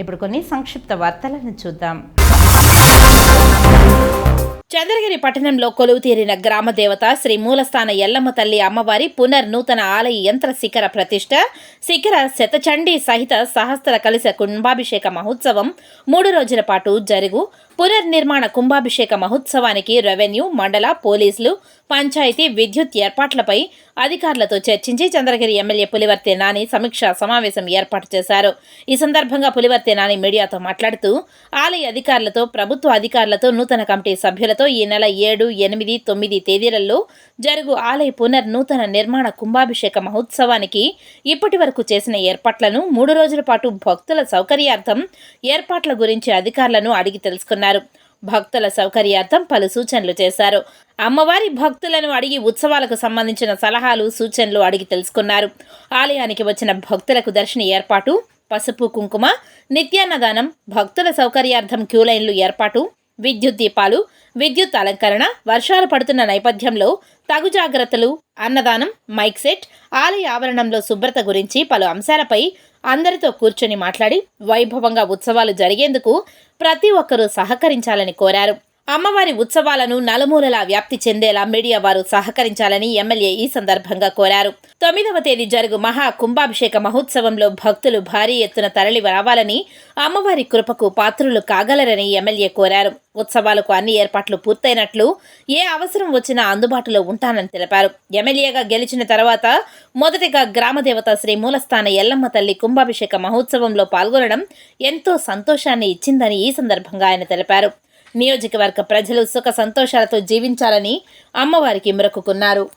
ఇప్పుడు కొన్ని సంక్షిప్త వార్తలను చూద్దాం. చంద్రగిరి పట్టణంలో కొలువు తీరిన గ్రామ దేవత శ్రీ మూలస్థాన ఎల్లమ్మ తల్లి అమ్మవారి పునర్నూతన ఆలయ యంత్ర శిఖర ప్రతిష్ట శిఖర శతచండీ సహిత సహస్ర కలిస కుంభాభిషేక మహోత్సవం మూడు రోజుల పాటు జరుగు. పునర్నిర్మాణ కుంభాభిషేక మహోత్సవానికి రెవెన్యూ మండల పోలీసులు పంచాయతీ విద్యుత్ ఏర్పాట్లపై అధికారులతో చర్చించి చంద్రగిరి ఎమ్మెల్యే పులివర్తె నాని సమీక్షా సమావేశం ఏర్పాటు చేశారు. ఈ సందర్భంగా పులివర్తె నాని మీడియాతో మాట్లాడుతూ ఆలయ అధికారులతో ప్రభుత్వ అధికారులతో నూతన కమిటీ సభ్యులతో ఈ నెల ఏడు ఎనిమిది తొమ్మిది తేదీలలో జరుగు ఆలయ పునర్నూతన నిర్మాణ కుంభాభిషేక మహోత్సవానికి ఇప్పటి వరకు చేసిన ఏర్పాట్లను మూడు రోజుల పాటు భక్తుల సౌకర్యార్థం ఏర్పాట్ల గురించి అధికారులను అడిగి తెలుసుకున్నారు. భక్తుల సౌకర్యార్థం పలు సూచనలు చేశారు. అమ్మవారి భక్తులను అడిగి ఉత్సవాలకు సంబంధించిన సలహాలు సూచనలు అడిగి తెలుసుకున్నారు. ఆలయానికి వచ్చిన భక్తులకు దర్శన ఏర్పాటు పసుపు కుంకుమ నిత్యాన్నదానం భక్తుల సౌకర్యార్థం క్యూ లైన్లు ఏర్పాటు విద్యుత్ దీపాలు విద్యుత్ అలంకరణ వర్షాలు పడుతున్న నేపథ్యంలో తగు జాగ్రత్తలు అన్నదానం మైక్ సెట్ ఆలయ ఆవరణంలో శుభ్రత గురించి పలు అంశాలపై అందరితో కూర్చొని మాట్లాడి వైభవంగా ఉత్సవాలు జరిగేందుకు ప్రతి ఒక్కరూ సహకరించాలని కోరారు. అమ్మవారి ఉత్సవాలను నలుమూలలా వ్యాప్తి చెందేలా మీడియా వారు సహకరించాలని ఎమ్మెల్యే ఈ సందర్భంగా కోరారు. తొమ్మిదవ తేదీ జరుగు మహా కుంభాభిషేక మహోత్సవంలో భక్తులు భారీ ఎత్తున తరలి రావాలని అమ్మవారి కృపకు పాత్రులు కాగలరని ఎమ్మెల్యే కోరారు. ఉత్సవాలకు అన్ని ఏర్పాట్లు పూర్తయినట్లు ఏ అవసరం వచ్చినా అందుబాటులో ఉంటానని తెలిపారు. ఎమ్మెల్యేగా గెలిచిన తర్వాత మొదటిగా గ్రామదేవత శ్రీ మూలస్థాన ఎల్లమ్మ తల్లి కుంభాభిషేక మహోత్సవంలో పాల్గొనడం ఎంతో సంతోషాన్ని ఇచ్చిందని ఈ సందర్భంగా ఆయన తెలిపారు. నియోజకవర్గ ప్రజలు సుఖ సంతోషాలతో జీవించాలని అమ్మవారికి మొక్కుకున్నారు